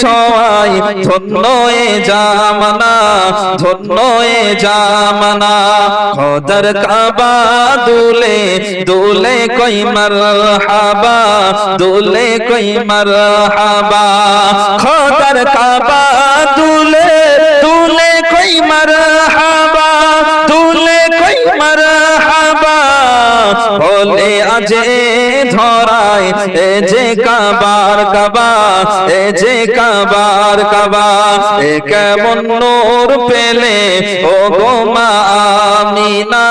ছোঁয়ায় ধন্য এ জামানা ধন্য এ জামানা। খোদর কাবা দুলে দুলে কই মারহাবা, দুলে কই মারহাবা। খোদর কাবা দুলে দুলে কই মারহাবা, দুলে কই মারহাবা। বলে আজে ধরায়, এ যে কাবার কাবা, এ যে কাবার কাবা, এ কেমন নূর পেলে, ও গো মা আমিনা,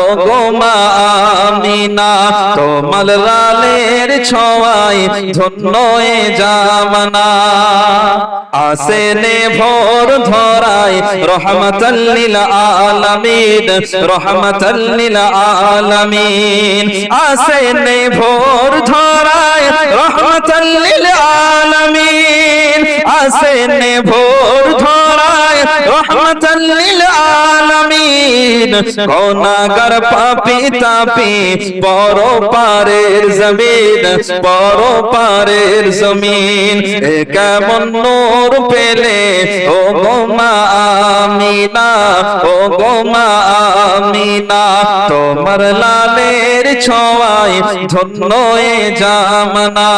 ও গো মা আমিনা, তোমার লালের ছোঁয়ায় ধন্য এ জামানা। আসেনে ভোর ধরায় রহমতাল্লিল আলামিন রহমতাল্লিল আলামিন। আসেনে ভোর ধরায় রহমতাল্লিল আলামিন। আসেনে ভোর ধরায় আলামিন কোনাগার পাপি তাপি, বড় পারের জমিন, বড় পারের জমিন। কেমন নূর পেলে, ও গো মা আমিনা, ও গো মা আমিনা, তোমার লালের ছোঁয়ায় ধন্য এ জামনা।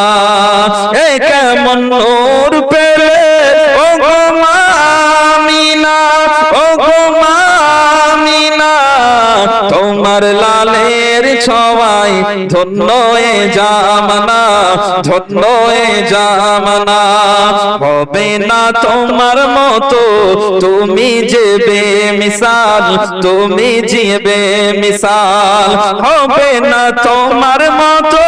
এ কেমন নূর তোমার লালের ছোঁয়ায় ধন্য এ জামনা, ধন্য এ জামনা। হবে না তোমার মতো, তুমি যে বেমিসাল তুমি যে বেমিসাল হবে না তোমার মতো,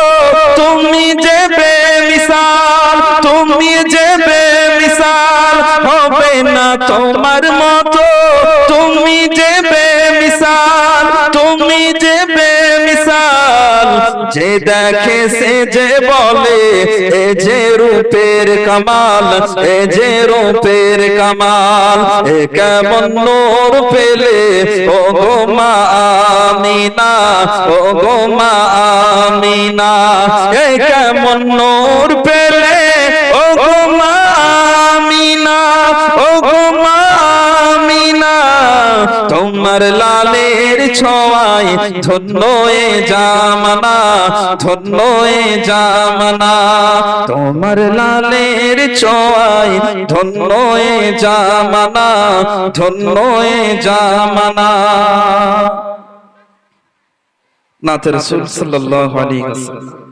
তুমি যে বেমিসাল তুমি যে বেমিসাল হবে না তোমার মতো দেখে সে যে বলে, এ যে রূপের কামাল, এ যে রূপের কামাল, এ কেমন নূর পেলে? ও গো মা আমিনা ও গো মা আমিনা, এ কেমন নূর পেলে? তোমার লালের ছোঁয়ায় ধন্য এ জামানা, ধন্য জামানা। তোমার লালের ছোঁয়ায় ধন্য এ জামানা, ধন্য এ জামানা। নাথ রসুল সাল্লাল্লাহু আলাইহি ওয়াসাল্লাম।